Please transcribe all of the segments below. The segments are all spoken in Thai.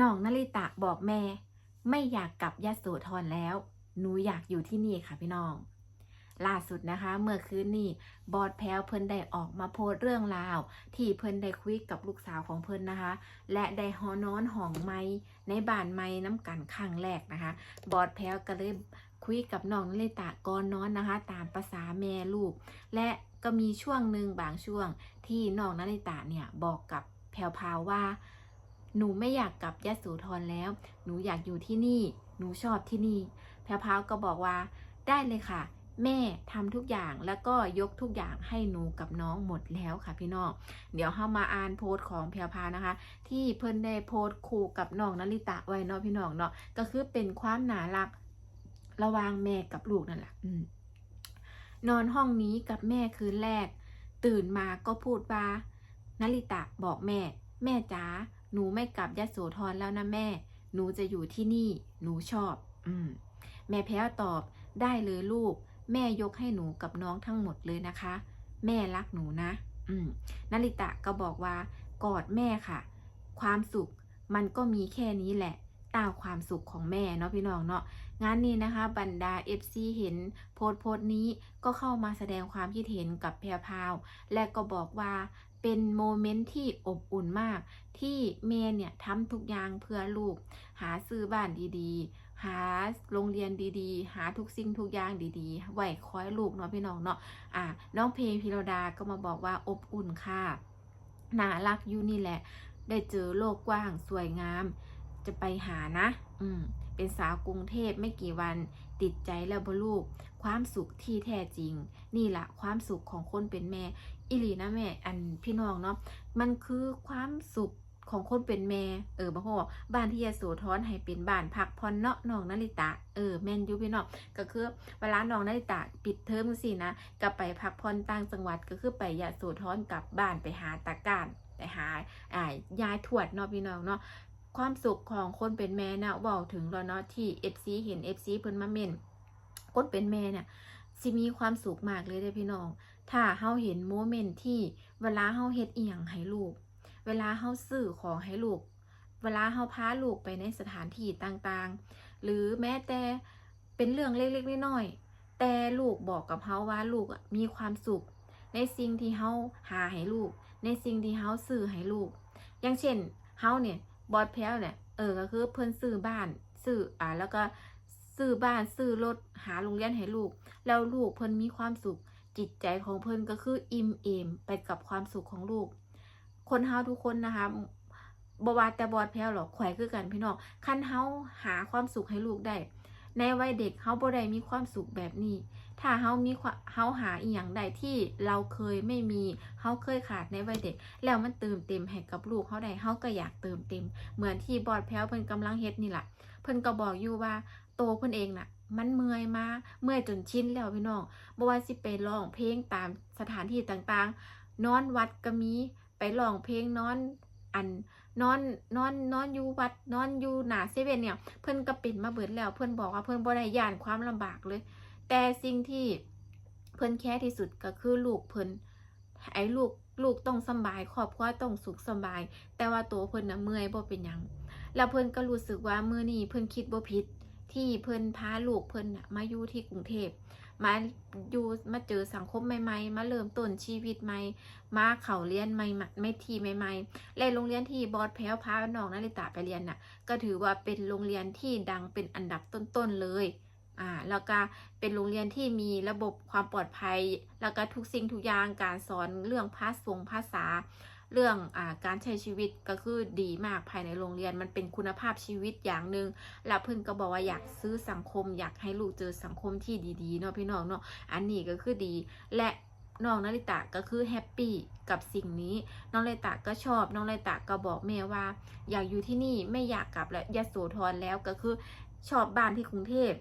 น้องนาริตะบอกแม่ ไม่อยากกลับยะโสธรแล้ว หนูอยากอยู่ที่นี่ค่ะพี่น้อง ล่าสุดนะคะ เมื่อคืนนี้บอดแพลวเพิ่นได้ออกมาโพสเรื่องราว ที่เพิ่นได้คุยกับลูกสาวของเพิ่นนะคะ และได้ฮอนอนห้องไม้ในบ้านไม้น้ำกันครั้งแรกนะคะ บอดแพลวก็เลยคุยกับน้องนาริตะก่อนนอนนะคะ ตามภาษาแม่ลูก และก็มีช่วงหนึ่งบางช่วงที่น้องนาริตะเนี่ยบอกกับแพลวพาว่า หนูไม่อยากกลับยะโสธรแล้ว หนูอยากอยู่ที่นี่ หนูชอบที่นี่แพรวพาวก็บอกว่าได้เลยค่ะ แม่ทำทุกอย่างแล้วก็ยกทุกอย่างให้หนูกับน้องหมดแล้วค่ะพี่น้อง เดี๋ยวเข้ามาอ่านโพสต์ของแพรวพาวนะคะ ที่เพิ่นได้โพสต์คู่กับน้องนาริตะไว้เนาะพี่น้องเนาะก็คือเป็นความหนารักระวางแม่กับลูกนั่นแหละอนอนห้องนี้กับแม่คืนแรก ตื่นมาก็พูดว่านาริตะบอกแม่ แม่จ๋า หนูไม่กลับยะโสธรแล้วนะแม่ หนูจะอยู่ที่นี่ หนูชอบ อืม แม่แพ้วตอบ ได้เลยลูก แม่ยกให้หนูกับน้องทั้งหมดเลยนะคะ แม่รักหนูนะ อืมนาริตะก็บอกว่า กอดแม่ค่ะ ความสุขมันก็มีแค่นี้แหละตามความสุขของแม่เนาะพี่น้องเนาะงานนี้นะคะ บรรดา FC เห็นโพสต์โพสต์นี้ก็เข้ามาแสดงความคิดเห็นกับแพรพาว และก็บอกว่า เป็นโมเมนต์ที่อบอุ่นมาก ที่เมย์เนี่ยทำทุกอย่างเพื่อลูก หาซื้อบ้านดีๆ หาโรงเรียนดีๆ หาทุกสิ่งทุกอย่างดีๆไหว้คอยลูกเนาะพี่น้องเนาะอ่าน้องเพลพิรดาก็มาบอกว่าอบอุ่นค่ะน่ารักอยู่นี่แหละ ได้เจอโลกกว้างสวยงาม จะไปหานะ อืม เป็นสาวกรุงเทพไม่กี่วันติดใจแล้วบลูก ความสุขที่แท้จริง นี่แหละความสุขของคนเป็นแม่ อิลีนะแม่อันพี่น้องเนาะมันคือความสุขของคนเป็นแม่เออบางคนบอกบ้านที่ยโสธรให้เป็นบ้านพักผ่อนเนาะน้องนาริตะเออแม่นยูพี่น้องก็คือเวลาน้องนาริตะปิดเทอมสินะก็ไปพักผ่อนต่างจังหวัดก็คือไปยโสธรกลับบ้านไปหาตาการไปหาอ่ายายทวดเนาะพี่น้องเนาะ ความสุขของคนเป็นแม่นะบอกถึงแล้วเนาะที่ FC เห็น FC เพิ่นมาเม่นคนเป็นแม่เนี่ยสิมีความสุขมากเลยเด้พี่น้อง ถ้าเฮาเห็นโมเมนต์ที่เวลาเฮาเฮ็ดอีหยังให้ลูก เวลาเฮาซื้อของให้ลูก เวลาเฮาพาลูกไปในสถานที่ต่างๆ หรือแม้แต่เป็นเรื่องเล็กๆน้อยๆแต่ลูกบอกกับเฮาว่าลูกมีความสุข ในสิ่งที่เฮาหาให้ลูก ในสิ่งที่เฮาซื้อให้ลูก อย่างเช่นเฮาเนี่ย บอดแพ้วเนี่ยเออก็คือเพิ่นซื้อบ้านซื้ออ่าแล้วก็ซื้อบ้านซื้อรถหาโรงเรียนให้ลูก แล้วลูกเพิ่นมีความสุข จิตใจของเพิ่นก็คืออิ่มเอมไปกับความสุขของลูก คนเฮาทุกคนนะคะบวาแต่บอดแพ้วหรอกข่อยคือกันพี่น้องคันเฮาหาความสุขให้ลูกได้ ในวัยเด็กเฮาบ่ได้มีความสุขแบบนี้ ถ้าเฮามีเฮาหาอีหยังใดที่เราเคยไม่มีเฮาเคยขาดในวัยเด็ก แล้วมันเติมเต็มให้กับลูกเฮาได้เฮาก็อยากเติมเต็ม เหมือนที่บอดแพ้วเพิ่นกำลังเฮ็ดนี่แหละเพิ่นก็บอกอยู่ว่าโตเพิ่นเองน่ะมันเมื่อยมาเมื่อยจนชินแล้วพี่น้องบ่ว่าสิไปร้องเพลงตามสถานที่ต่างๆ นอนวัดก็มีไปร้องเพลงนอนอัน นอนนอนนอนอยู่วัดนอนอยู่หนาเซเว่นเนี่ย เพิ่อนก็เป็นมาเบิดแล้ว เพิ่อนบอกว่าเพิ่อนบ่ได้ย่านความลำบากเลย แต่สิ่งที่เพิ่อนแค่ที่สุดก็คือลูกเพิ่อนไอ้ลูกลูกต้องสบายครอบครัวต้องสุขสบาย แต่ว่าตัวเพิ่อนน่ะเมื่อยบ่เป็นยังแล้วเพิ่อนก็รู้สึกว่าเมื้อนี้เพิ่อนคิดบ่ผิดที่เพิ่อนพาลูกเพิ่นนะมาอยู่ที่กรุงเทพ มาอยู่มาเจอสังคมใหม่ๆ มาเริ่มต้นชีวิตใหม่ มาเข้าเรียนใหม่ๆไม่ที่ใหม่ๆและโรงเรียนที่บอสแพ้วพาน้องนาริตะไปเรียนน่ะ ก็ถือว่าเป็นโรงเรียนที่ดังเป็นอันดับต้นๆเลยอ่าแล้วก็เป็นโรงเรียนที่มีระบบความปลอดภัย แล้วก็ทุกสิ่งทุกอย่างการสอนเรื่องภาษาภาษา เรื่องอการใช้ชีวิตก็คือดีมากภายในโรงเรียนมันเป็นคุณภาพชีวิตอย่างหนึ่งแล้วเพิ่นก็บอกว่าอยากซื้อสังคม อยากให้ลูกเจอสังคมที่ดีๆเนาะพี่น้องเนาะอันนี้ก็คือดีและน้องนาริตะก็คือแฮปปี้กับสิ่งนี้ น้องเลตะก็ชอบ น้องเลตะก็บอกแม่ว่า อยากอยู่ที่นี่ไม่อยากกลับแล้วยโสธรแล้วก็คือชอบบ้านที่กรุงเทพ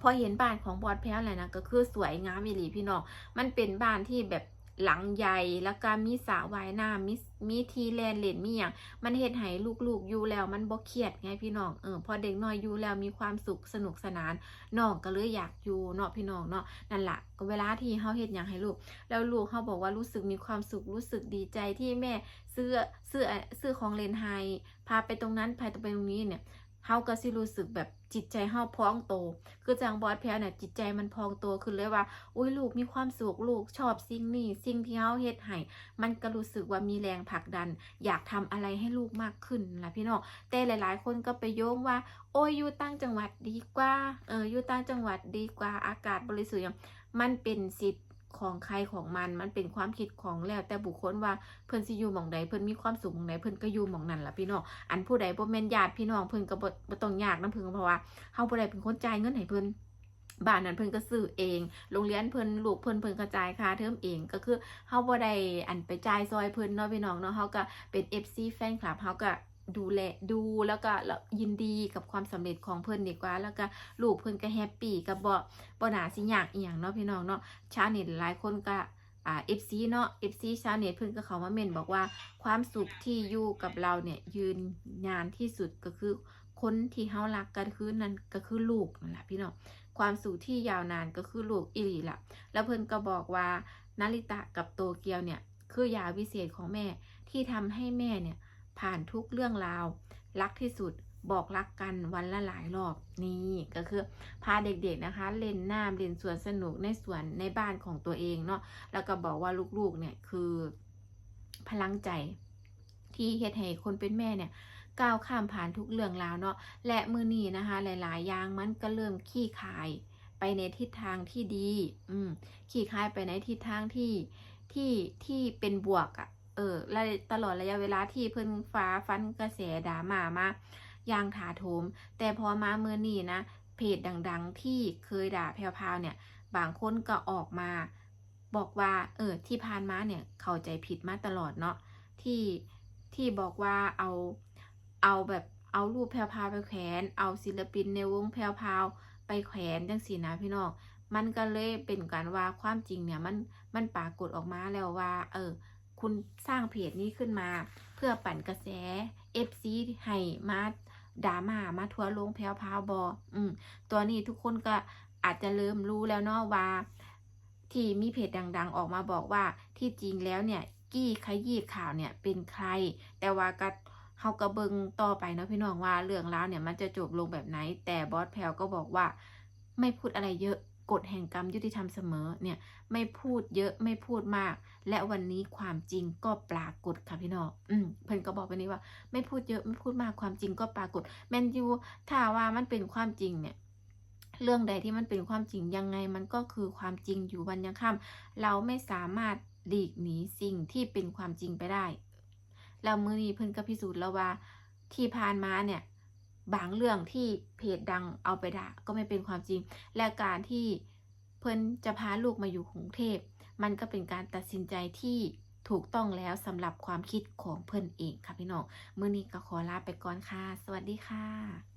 พอเห็นบ้านของบอดแพ้วเลยนะก็คือสวยงามอีหลีพี่น้องมันเป็นบ้านที่แบบ หลังใหญ่แล้วก็มีสระว่ายน้ำมีมีทีแลนเล่นมีหยังมันเฮ็ดให้ลูกๆอยู่แล้วมันบ่เครียดไงพี่น้องเออพอเด็กน้อยอยู่แล้วมีความสุขสนุกสนานน้องก็เลยอยากอยู่เนาะพี่น้องเนาะนั่นแหละเวลาที่เฮาเฮ็ดหยังให้ลูก แล้วลูกเขาบอกว่ารู้สึกมีความสุขรู้สึกดีใจที่แม่ซื้อซื้อซื้อของเลนให้พาไปตรงนั้นพาไปตรงนี้เนี่ย เฮาก็สิรู้สึกแบบจิตใจเฮาพองโต คือจังบอสแพ้เนี่ยจิตใจมันพองโตขึ้นเลยว่า อุ้ยลูกมีความสุขลูกชอบสิ่งนี้สิ่งที่เฮาเฮ็ดให้มันก็รู้สึกว่ามีแรงผลักดัน อยากทำอะไรให้ลูกมากขึ้นล่ะพี่น้องแต่หลาย ๆ คนก็ไปโยงว่า โอ้ยอยู่ต่างจังหวัดดีกว่าเอออยู่ต่างจังหวัดดีกว่าอากาศบริสุทธิ์มันเป็นสิทธิ ของใครของมัน มันเป็นความคิดของแล้วแต่บุคคลว่าเพิ่นสิอยู่หม่องใดเพิ่นมีความสุขหม่องใดเพิ่นก็อยู่หม่องนั้นล่ะพี่น้อง อันผู้ใดบ่แม่นญาติพี่น้องเพิ่นก็บ่บ่ต้องยากนำเพิ่นเพราะว่าเฮาบ่ได้เป็นคนจ่ายเงินให้เพิ่นบ้านนั้นเพิ่นก็ซื้อเอง โรงเรียนเพิ่นลูกเพิ่นเพิ่นก็จ่ายค่าเทอมเอง ก็คือเฮาบ่ได้อันไปจ่ายซอยเพิ่นเนาะพี่น้องเนาะเฮาก็เป็น FC แฟนคลับเฮาก็ ดูแลดูแล้วก็ยินดีกับความสำเร็จของเพิ่อนดีกว่า แล้วก็ลูกเพิ่อนก็แฮปปี้ก็บ่บ่น่าสิอยากอีหยังเนาะพี่น้องเนาะชาวเน็ตหลายคนก็อ่า FC เนาะ FC ชาวเน็ตเพิ่อนก็เขามาเม่นบอกว่าความสุขที่อยู่กับเราเนี่ยยืนนานที่สุดก็คือคนที่เฮารักกันคือนั่นก็คือลูกนั่นแหละพี่น้องความสุขที่ยาวนานก็คือลูกอีหลีล่ะแล้วเพิ่อนก็บอกว่านาริตะกับโตเกียวเนี่ยคือยาวิเศษของแม่ที่ทำให้แม่เนี่ย ผ่านทุกเรื่องราว รักที่สุดบอกรักกันวันละหลายรอบนี่ก็คือพาเด็กๆนะคะ เล่นน้ำเล่นสวนสนุกในสวนในบ้านของตัวเองเนาะแล้วก็บอกว่าลูกๆเนี่ยคือ พลังใจที่เฮ็ดให้คนเป็นแม่เนี่ยก้าวข้ามผ่านทุกเรื่องราวเนาะและมือนี้นะคะ หลาย ๆ อย่างมันก็เริ่มขี้คายไปในทิศทางที่ดี อืมขี่คายไปในทิศทางที่ที่ที่เป็นบวกอะ่ะ ออตลอดระยะเวลาที่เพิ่นฟ้าฟันกระแสดราม่ามาอย่างถาโถม แต่พอมาเมื่อนี้นะเพจดังๆ ที่เคยด่าแพรวๆเนี่ย บางคนก็ออกมา บอกว่า เออ ที่ผ่านมาเนี่ยเข้าใจผิดมาตลอดเนาะที่ที่บอกว่าเอาเอาแบบเอารูปแพรวๆไปแขวน เอาศิลปินในวงแพรวๆไปแขวนจังสีนะพี่น้องมันก็เลยเป็นการว่าความจริงเนี่ยมันมันปรากฏออกมาแล้วว่า เออ คุณสร้างเพจนี้ขึ้นมา เพื่อปั่นกระแส FC ให้มาดราม่ามาทัวลงแพรวพาวบออืมตัวนี้ทุกคนก็อาจจะเริ่มรู้แล้วเนาะว่า ที่มีเพจดัง ๆ ออกมาบอกว่าที่จริงแล้วเนี่ย กี้ขยี้ข่าวเนี่ยเป็นใคร แต่ว่าก็เฮาก็เบิงต่อไปเนาะพี่น้องว่าเรื่องราวเนี่ยมันจะจบลงแบบไหน แต่บอสแพลวก็บอกว่าไม่พูดอะไรเยอะ กฎแห่งกรรมยุติธรรมเสมอเนี่ยไม่พูดเยอะไม่พูดมาก และวันนี้ความจริงก็ปรากฏค่ะพี่น้องอืมเพิ่นก็บอกไปนี้ว่า ไม่พูดเยอะไม่พูดมากความจริงก็ปรากฏแมนยูถ้าว่ามันเป็นความจริงเนี่ยเรื่องใดที่มันเป็นความจริงยังไงมันก็คือความจริงอยู่วันยังค่ำเราไม่สามารถหลีกหนีสิ่งที่เป็นความจริงไปได้แล้วมือนี้เพิ่นก็พิสูจน์แล้วว่าที่ผ่านมาเนี่ย บางเรื่องที่เพจดังเอาไปด่าก็ไม่เป็นความจริง และการที่เพิ่นจะพาลูกมาอยู่กรุงเทพ มันก็เป็นการตัดสินใจที่ถูกต้องแล้วสำหรับความคิดของเพิ่นเองค่ะพี่น้อง มื้อนี้ก็ขอลาไปก่อนค่ะ สวัสดีค่ะ